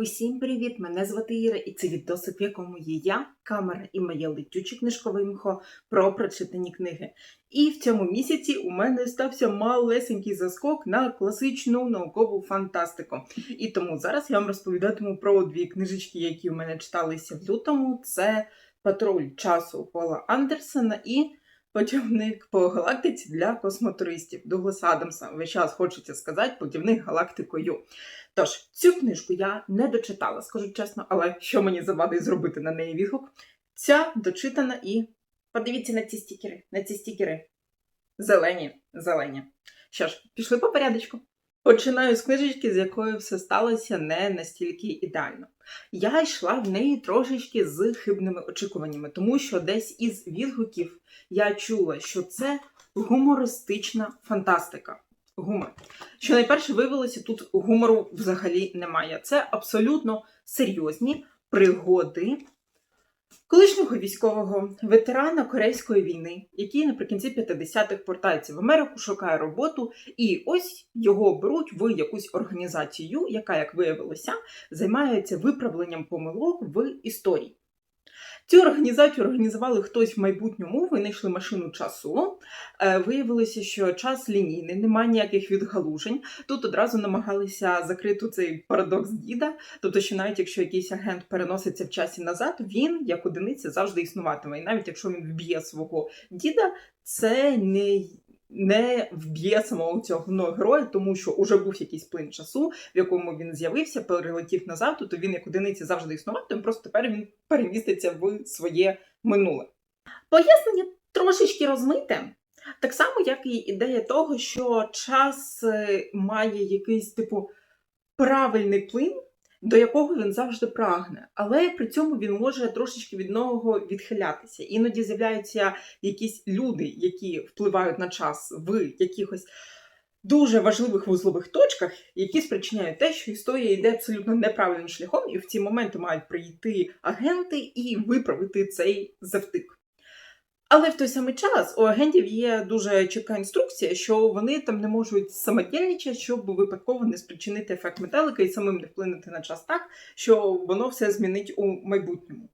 Усім привіт! Мене звати Іра, і це відосик, в якому є я, камера і моє летюче книжкове мхо про прочитані книги. І в цьому місяці у мене стався малесенький заскок на класичну наукову фантастику. І тому зараз я вам розповідатиму про дві книжечки, які у мене читалися в лютому. Це Патруль часу Пола Андерсена і Путівник по галактиці для космотуристів Дугласа Адамса. Весь час хочеться сказати путівник галактикою. Тож, цю книжку я не дочитала, скажу чесно, але що мені завадить зробити на неї відгук? Ця дочитана і подивіться на ці стікери, на ці стікери. Зелені, зелені. Що ж, пішли по порядочку. Починаю з книжечки, з якою все сталося не настільки ідеально. Я йшла в неї трошечки з хибними очікуваннями, тому що десь із відгуків я чула, що це гумористична фантастика. Гумор. Що найперше виявилося, тут гумору взагалі немає. Це абсолютно серйозні пригоди колишнього військового ветерана Корейської війни, який наприкінці 50-х портається в Америку, шукає роботу, і ось його беруть в якусь організацію, яка, як виявилося, займається виправленням помилок в історії. Цю організацію організували хтось в майбутньому, винайшли машину часу. Е, Виявилося, що час лінійний, немає ніяких відгалужень. Тут одразу намагалися закрити цей парадокс діда. Тобто, що навіть якщо якийсь агент переноситься в часі назад, він як одиниця завжди існуватиме. І навіть якщо він вб'є свого діда, це не не вб'є самого цього головного героя, тому що вже був якийсь плин часу, в якому він з'явився, перелетів назад, то він як одиниці завжди існуватиме, просто тепер він переміститься в своє минуле. Пояснення трошечки розмите. Так само, як і ідея того, що час е, має якийсь типу правильний плин, до якого він завжди прагне, але при цьому він може трошечки від нього відхилятися. Іноді з'являються якісь люди, які впливають на час в якихось дуже важливих вузлових точках, які спричиняють те, що історія йде абсолютно неправильним шляхом, і в ці моменти мають прийти агенти і виправити цей завтик. Але в той самий час у агентів є дуже чітка інструкція, що вони там не можуть самодільничати, щоб випадково не спричинити ефект метелика і самим не вплинути на час так, що воно все змінить у майбутньому.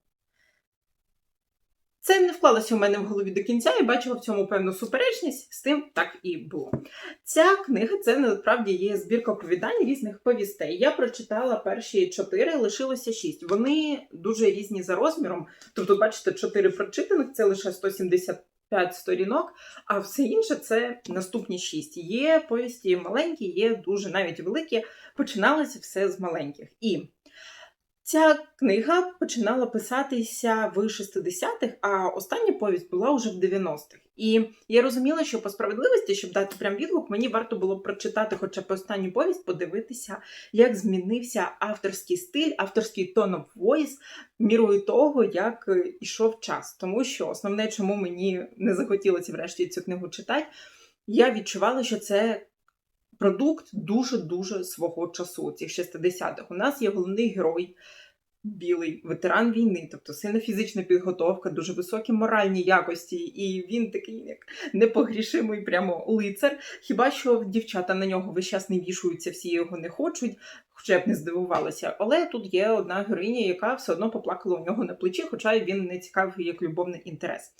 Це не вклалося у мене в голові до кінця і бачила в цьому певну суперечність, з тим так і було. Ця книга це насправді є збірка оповідань різних повістей. Я прочитала перші чотири, лишилося шість. Вони дуже різні за розміром. Тобто, бачите, чотири прочитаних це лише 175 сторінок, а все інше це наступні шість. Є повісті маленькі, є дуже навіть великі. Починалося все з маленьких. І Ця книга починала писатися в 60-х, а остання повість була вже в 90-х. І я розуміла, що по справедливості, щоб дати прям відгук, мені варто було прочитати хоча б останню повість, подивитися, як змінився авторський стиль, авторський tone of voice мірою того, як ішов час. Тому що основне, чому мені не захотілося врешті цю книгу читати, я відчувала, що це продукт дуже-дуже свого часу, цих 60-х. У нас є головний герой. Білий ветеран війни, тобто сильна фізична підготовка, дуже високі моральні якості, і він такий як непогрішимий прямо лицар. Хіба що дівчата на нього весь час не вішуються, всі його не хочуть, хоча б не здивувалася. Але тут є одна героїня, яка все одно поплакала у нього на плечі, хоча він не цікавий як любовний інтерес.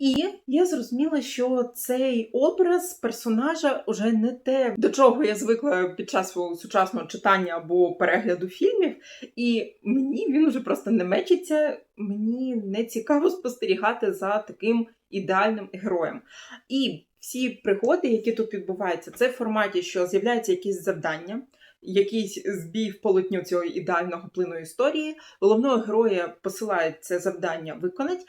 І я зрозуміла, що цей образ персонажа вже не те, до чого я звикла під час свого сучасного читання або перегляду фільмів, і мені він вже просто не мечиться. Мені не цікаво спостерігати за таким ідеальним героєм. І всі пригоди, які тут відбуваються, це в форматі, що з'являється якісь завдання. Якийсь збій в полотню цього ідеального плину історії. Головного героя посилають це завдання виконати.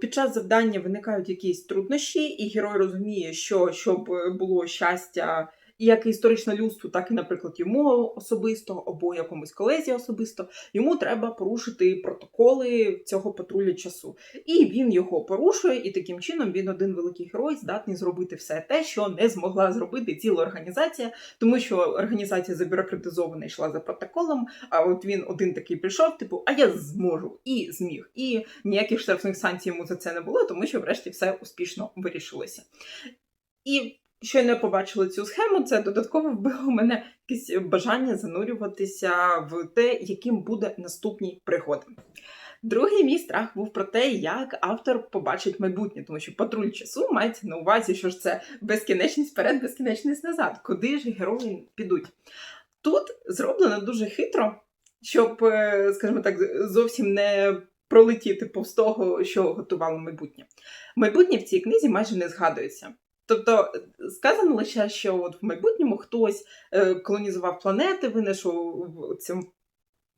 Під час завдання виникають якісь труднощі, і герой розуміє, що щоб було щастя і як історичне людство, так і, наприклад, йому особисто або якомусь колезі особисто, йому треба порушити протоколи цього патрулю часу. І він його порушує, і таким чином він один великий герой здатний зробити все те, що не змогла зробити ціла організація, тому що організація забюрократизована йшла за протоколом. А от він один такий прийшов, типу, а я зможу і зміг. І ніяких штрафних санкцій йому за це не було, тому що, врешті, все успішно вирішилося. І щойно я побачила цю схему, це додатково вбило мене якесь бажання занурюватися в те, яким буде наступний пригод. Другий мій страх був про те, як автор побачить майбутнє, тому що патруль часу мається на увазі, що ж це безкінечність вперед, безкінечність назад. Куди ж герої підуть? Тут зроблено дуже хитро, щоб, е, скажімо так, зовсім не пролетіти повз того, що готувало майбутнє. Майбутнє в цій книзі майже не згадується. Тобто сказано лише, що от в майбутньому хтось е, колонізував планети, винайшов цю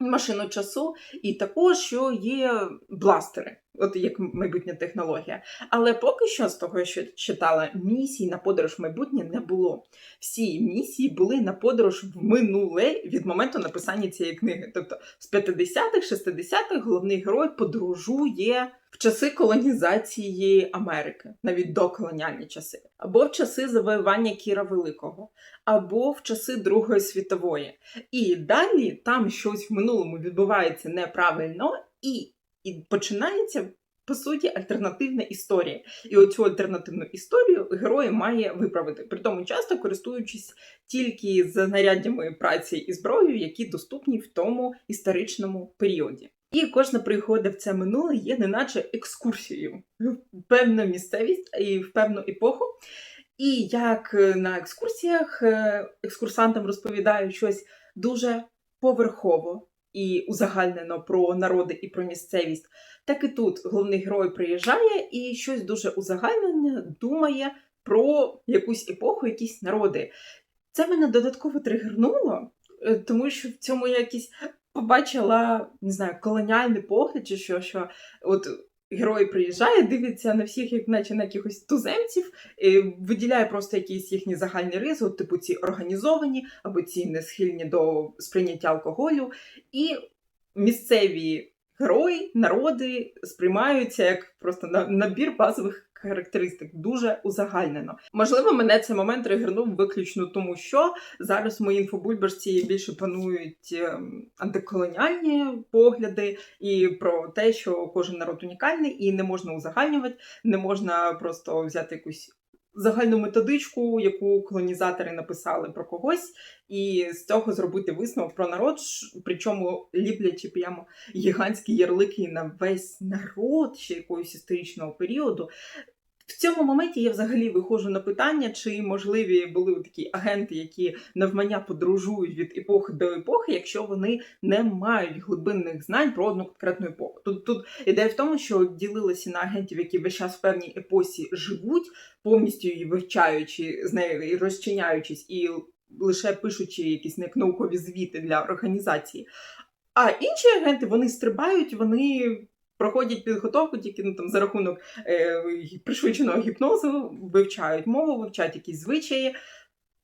машину часу, і також що є бластери, от як майбутня технологія. Але поки що, з того, що читала, місій на подорож в майбутнє не було. Всі місії були на подорож в минуле від моменту написання цієї книги. Тобто з 50-х, 60-х головний герой подорожує в часи колонізації Америки, навіть доколоніальні часи, або в часи завоювання Кіра Великого, або в часи Другої світової. І далі там щось в минулому відбувається неправильно, і, і починається. По суті, альтернативна історія. І оцю альтернативну історію герой має виправити, при тому часто користуючись тільки знаряддями праці і зброєю, які доступні в тому історичному періоді. І кожна пригода в це минуле є неначе екскурсією в певну місцевість і в певну епоху. І як на екскурсіях е, екскурсантам розповідають щось дуже поверхово і узагальнено про народи і про місцевість, так і тут головний герой приїжджає і щось дуже узагальнене думає про якусь епоху, якісь народи. Це мене додатково тригернуло, е, тому що в цьому якісь побачила не знаю, колоніальний погляд, чи що, що от герой приїжджає, дивиться на всіх, як наче на якихось туземців, і виділяє просто якісь їхні загальні риси, от, типу ці організовані або ці не схильні до сприйняття алкоголю. І місцеві герої, народи сприймаються як просто на- набір базових характеристик, дуже узагальнено. Можливо, мене цей момент тригернув виключно тому, що зараз в моїй інфобульбашці більше панують ем, антиколоніальні погляди і про те, що кожен народ унікальний і не можна узагальнювати, не можна просто взяти якусь. Загальну методичку, яку колонізатори написали про когось, і з цього зробити висновок про народ, причому ліплячи прямо гігантські ярлики на весь народ ще якогось історичного періоду. В цьому моменті я взагалі виходжу на питання, чи можливі були такі агенти, які навмання подорожують від епохи до епохи, якщо вони не мають глибинних знань про одну конкретну епоху. Тут тут ідея в тому, що ділилися на агентів, які весь час в певній епосі живуть, повністю її вивчаючи з нею і розчиняючись, і лише пишучи якісь не наукові звіти для організації. А інші агенти вони стрибають, вони проходять підготовку тільки ну, там, за рахунок е, пришвидшеного гіпнозу, вивчають мову, вивчають якісь звичаї,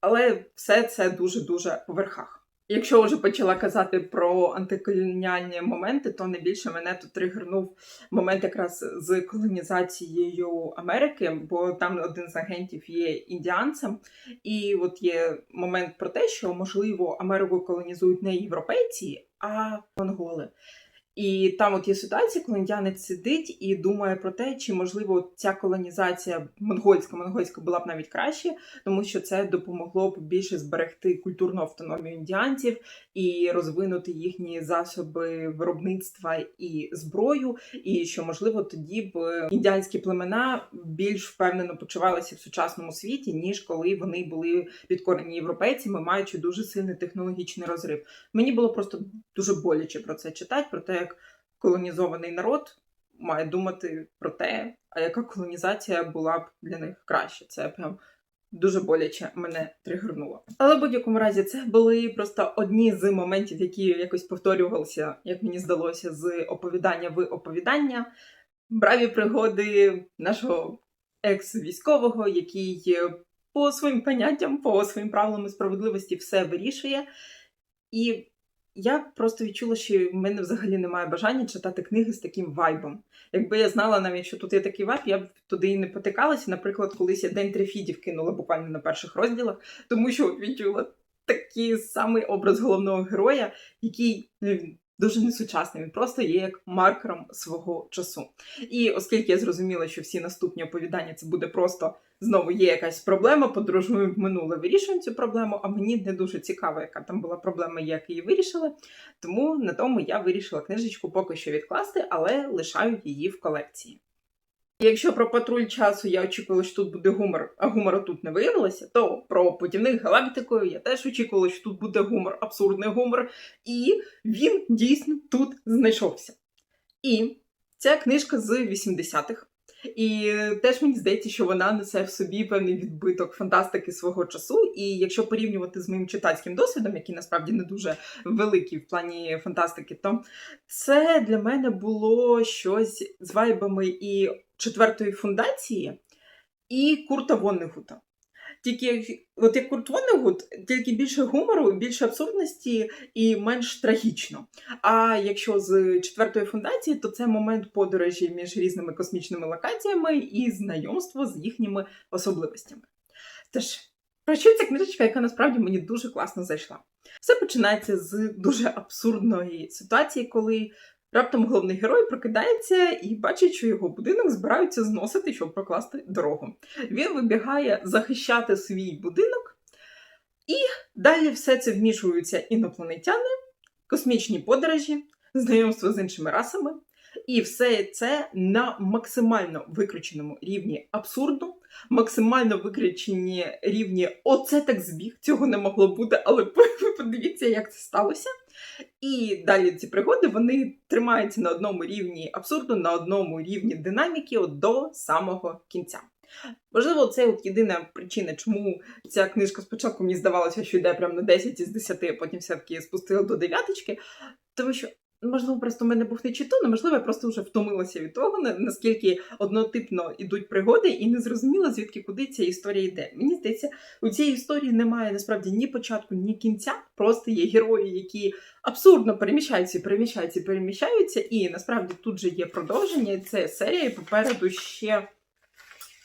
але все це дуже-дуже по верхах. Якщо вже почала казати про антиколоніальні моменти, то найбільше мене тут тригернув момент якраз з колонізацією Америки, бо там один з агентів є індіанцем, і от є момент про те, що можливо Америку колонізують не європейці, а монголи. І там от є ситуація, коли індіанець сидить і думає про те, чи можливо ця колонізація монгольська, монгольська була б навіть краще, тому що це допомогло б більше зберегти культурну автономію індіанців і розвинути їхні засоби виробництва і зброю. І що можливо тоді б індіанські племена більш впевнено почувалися в сучасному світі, ніж коли вони були підкорені європейцями, маючи дуже сильний технологічний розрив. Мені було просто дуже боляче про це читати, про те, як колонізований народ має думати про те, а яка колонізація була б для них краще. Це прям дуже боляче мене тригернуло. Але в будь-якому разі це були просто одні з моментів, які якось повторювалися, як мені здалося, з оповідання в оповідання. Браві пригоди нашого екс-військового, який по своїм поняттям, по своїм правилам справедливості все вирішує. І я просто відчула, що в мене взагалі немає бажання читати книги з таким вайбом. Якби я знала навіть, що тут є такий вайб, я б туди і не потикалася. Наприклад, колись я день трифідів кинула буквально на перших розділах, тому що відчула такий самий образ головного героя, який ну, дуже несучасний. Він просто є як маркером свого часу. І оскільки я зрозуміла, що всі наступні оповідання це буде просто знову є якась проблема, подорожуємо в минуле, вирішуємо цю проблему, а мені не дуже цікаво, яка там була проблема, як її вирішили. Тому на тому я вирішила книжечку поки що відкласти, але лишаю її в колекції. Якщо про патруль часу я очікувала, що тут буде гумор, а гумора тут не виявилося, то про путівник галактикою я теж очікувала, що тут буде гумор, абсурдний гумор, і він дійсно тут знайшовся. І ця книжка з 80-х. І теж мені здається, що вона несе в собі певний відбиток фантастики свого часу. І якщо порівнювати з моїм читацьким досвідом, який насправді не дуже великий в плані фантастики, то це для мене було щось з вайбами і четвертої фундації, і Курта Воннегута. Тільки от як Курт Воннегут, тільки більше гумору, більше абсурдності і менш трагічно. А якщо з четвертої фундації, то це момент подорожі між різними космічними локаціями і знайомство з їхніми особливостями. Тож, про що ця книжечка, яка насправді мені дуже класно зайшла? Все починається з дуже абсурдної ситуації, коли раптом головний герой прокидається і бачить, що його будинок збираються зносити, щоб прокласти дорогу. Він вибігає захищати свій будинок, і далі все це вмішуються інопланетяни, космічні подорожі, знайомство з іншими расами. І все це на максимально викрученому рівні абсурду, максимально викручені рівні оце так збіг, цього не могло бути, але подивіться, як це сталося. І далі ці пригоди вони тримаються на одному рівні абсурду, на одному рівні динаміки от до самого кінця. Можливо, це от єдина причина, чому ця книжка спочатку мені здавалося, що йде прямо на 10 із 10, а потім все-таки спустила до дев'яточки. Тому що, можливо, просто в мене був не читун, можливо, я просто вже втомилася від того, наскільки однотипно йдуть пригоди, і не зрозуміла, звідки куди ця історія йде. Мені здається, у цій історії немає насправді ні початку, ні кінця. Просто є герої, які абсурдно переміщаються, переміщаються, переміщаються. І насправді тут же є продовження. Це серія, і попереду ще,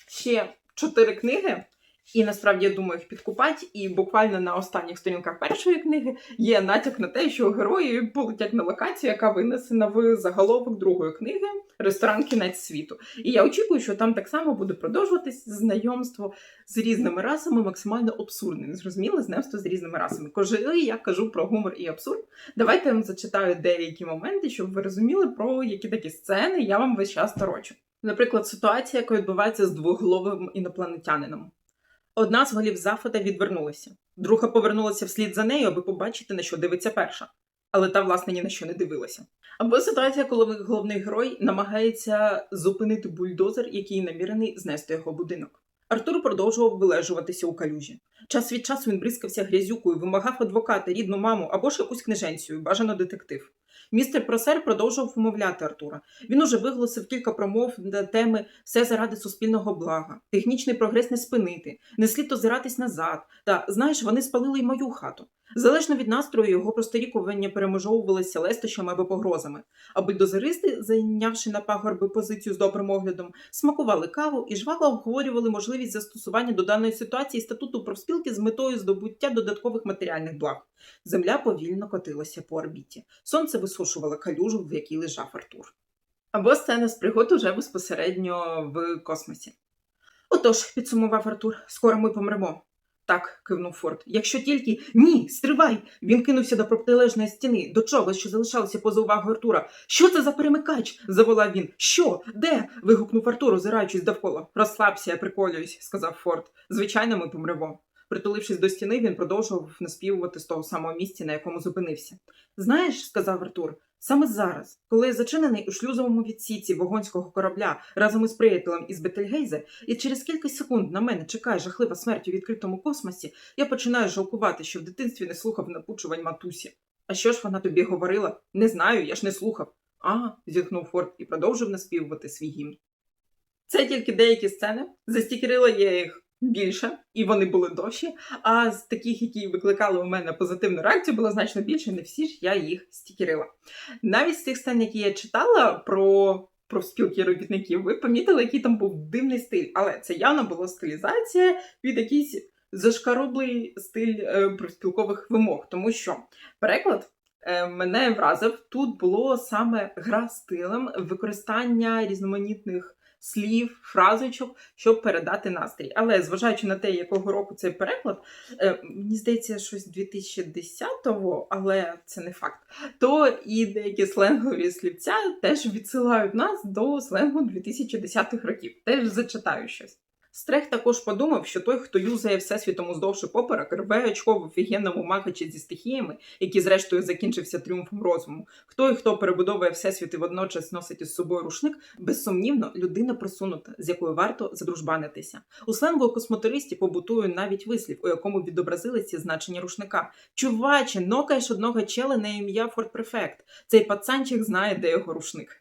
ще чотири книги. І насправді я думаю їх підкупати. І буквально на останніх сторінках першої книги є натяк на те, що герої полетять на локацію, яка винесена в заголовок другої книги Ресторан Кінець світу. І я очікую, що там так само буде продовжуватись знайомство з різними расами, максимально абсурдне, незрозуміле знайомство з різними расами. Коли я кажу про гумор і абсурд, давайте я вам зачитаю деякі моменти, щоб ви розуміли, про які такі сцени я вам весь час торочу. Наприклад, ситуація, яка відбувається з двоголовим інопланетянином. Одна з голів Зафота відвернулася, друга повернулася вслід за нею, аби побачити, на що дивиться перша. Але та, власне, ні на що не дивилася. Або ситуація, коли головний герой намагається зупинити бульдозер, який намірений знести його будинок. Артур продовжував вилежуватися у калюжі. Час від часу він бризкався грязюкою, вимагав адвоката, рідну маму або ж якусь книженцію, бажано детектив. Містер Просер продовжував умовляти Артура. Він уже виголосив кілька промов на теми все заради суспільного блага, технічний прогрес не спинити, не слід озиратись назад. Та знаєш, вони спалили й мою хату. Залежно від настрою, його просторікування переможовувалися лестощами або погрозами. А бульдозеристи, зайнявши на пагорби позицію з добрим оглядом, смакували каву і жваво обговорювали можливість застосування до даної ситуації статуту профспілки з метою здобуття додаткових матеріальних благ. Земля повільно котилася по орбіті. Сонце висушувало калюжу, в якій лежав Артур. Або сцена з пригод уже безпосередньо в космосі. Отож, підсумував Артур, скоро ми помремо. Так, кивнув Форд. Якщо тільки ні, стривай! Він кинувся до протилежної стіни, до чого, що залишалося поза увагою Артура. Що це за перемикач? заволав він. Що? Де? вигукнув Артур, озираючись довкола. Розслабся, я приколююсь, сказав Форд. Звичайно, ми помремо. Притулившись до стіни, він продовжував наспівувати з того самого місця, на якому зупинився. Знаєш, сказав Артур, саме зараз, коли я зачинений у шлюзовому відсіці вогонського корабля разом із приятелем із Бетельгейзе, і через кілька секунд на мене чекає жахлива смерть у відкритому космосі, я починаю жалкувати, що в дитинстві не слухав напучувань матусі. А що ж вона тобі говорила? Не знаю, я ж не слухав. А, зітхнув Форд і продовжив наспівувати свій гімн. Це тільки деякі сцени. Застікерила я їх більше, і вони були довші. А з таких, які викликали у мене позитивну реакцію, було значно більше. Не всі ж я їх стікерила. Навіть з тих сцен, які я читала про. Спілки робітників, ви помітили, який там був дивний стиль, але це явно була стилізація під якийсь зашкароблий стиль е, профспілкових вимог, тому що переклад мене вразив. Тут було саме гра стилем, використання різноманітних слів, фразочок, щоб передати настрій. Але зважаючи на те, якого року цей переклад, е, мені здається, щось 2010-го, але це не факт. То і деякі сленгові слівця теж відсилають нас до сленгу 2010-х років. Теж зачитаю щось. Стрех також подумав, що той, хто юзає всесвітом уздовж поперек, рве очко в офігенному махачі зі стихіями, який зрештою закінчився тріумфом розуму. Хто і хто перебудовує всесвіт і водночас носить із собою рушник, безсумнівно, людина просунута, з якою варто задружбанитися. У сленгу космотуристів побутує навіть вислів, у якому відобразилися значення рушника. Чуваче, нокаєш одного чела на ім'я Форт Префект. Цей пацанчик знає, де його рушник.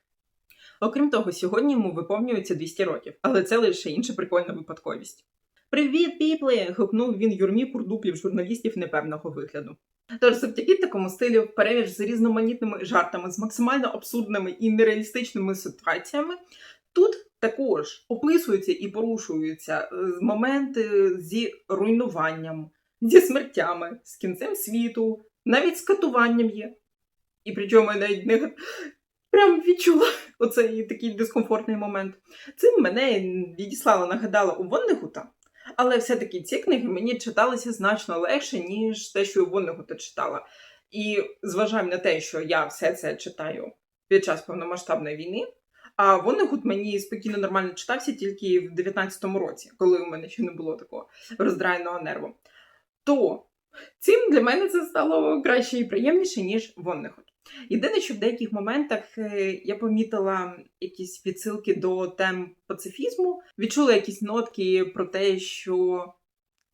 Окрім того, сьогодні йому виповнюється 200 років, але це лише інша прикольна випадковість. Привіт, піпли! гукнув він юрмі курдуплів журналістів непевного вигляду. Тож завдяки такому стилю, перевіж з різноманітними жартами, з максимально абсурдними і нереалістичними ситуаціями, тут також описуються і порушуються е, моменти зі руйнуванням, зі смертями, з кінцем світу, навіть з катуванням є. І причому навіть не прям відчула оцей такий дискомфортний момент. Цим мене відіслала, нагадала у Воннегута, але все-таки ці книги мені читалися значно легше, ніж те, що у Воннегута читала. І зважаємо на те, що я все це читаю під час повномасштабної війни. А Воннегут мені спокійно нормально читався тільки в 19-му році, коли у мене ще не було такого роздраєного нерву. То цим для мене це стало краще і приємніше, ніж Воннегут. Єдине, що в деяких моментах е, я помітила якісь відсилки до тем пацифізму, відчула якісь нотки про те, що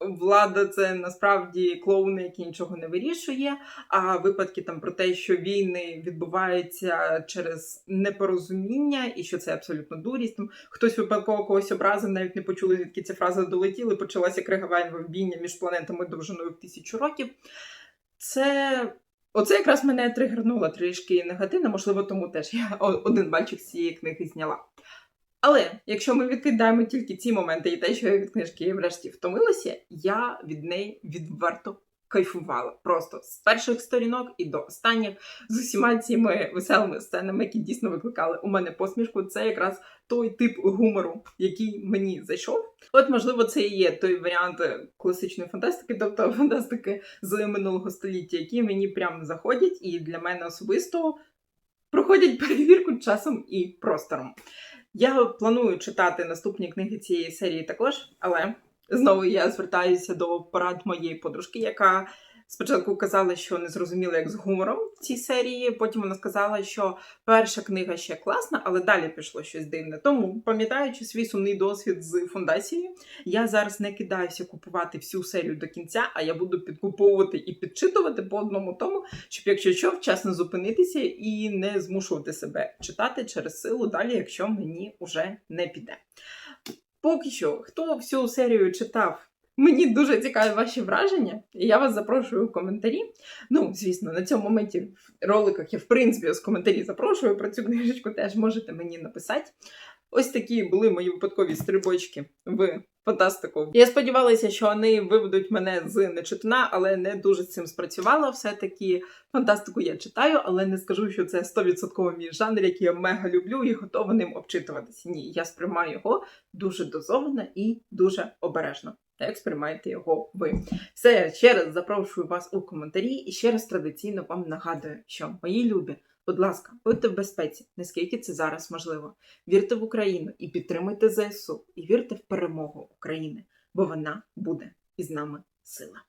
влада це насправді клоуни, які нічого не вирішує. А випадки там про те, що війни відбуваються через непорозуміння, і що це абсолютно дурість. Там хтось випадково когось образив, навіть не почули, звідки ці фрази долетіли. Почалася кригове вбійня між планетами довжиною в тисячу років. Це Оце якраз мене тригернуло трішки негативно, можливо, тому теж я один бальчик з цієї книги зняла. Але якщо ми відкидаємо тільки ці моменти і те, що я від книжки врешті втомилася, я від неї відверто кайфувала. Просто з перших сторінок і до останніх з усіма цими веселими сценами, які дійсно викликали у мене посмішку. Це якраз той тип гумору, який мені зайшов. От, можливо, це і є той варіант класичної фантастики, тобто фантастики з минулого століття, які мені прям заходять, і для мене особисто проходять перевірку часом і простором. Я планую читати наступні книги цієї серії також, але знову я звертаюся до порад моєї подружки, яка спочатку казала, що не зрозуміла, як з гумором в цій серії. Потім вона сказала, що перша книга ще класна, але далі пішло щось дивне. Тому, пам'ятаючи свій сумний досвід з фундацією, я зараз не кидаюся купувати всю серію до кінця, а я буду підкуповувати і підчитувати по одному тому, щоб, якщо що, вчасно зупинитися і не змушувати себе читати через силу далі, якщо мені уже не піде. Поки що, хто всю серію читав, мені дуже цікаві ваші враження, і я вас запрошую у коментарі. Ну, звісно, на цьому моменті в роликах я в принципі з коментарі запрошую про цю книжечку, теж можете мені написати. Ось такі були мої випадкові стрибочки в фантастику. Я сподівалася, що вони виведуть мене з нечитана, але не дуже з цим спрацювало. Все-таки фантастику я читаю, але не скажу, що це 100% мій жанр, який я мега люблю і готова ним обчитуватися. Ні, я сприймаю його дуже дозовано і дуже обережно. Як сприймаєте його ви? Все, ще раз запрошую вас у коментарі і ще раз традиційно вам нагадую, що мої любі. Будь ласка, будьте в безпеці, наскільки це зараз можливо. Вірте в Україну і підтримуйте ЗСУ, і вірте в перемогу України, бо вона буде із нами сила.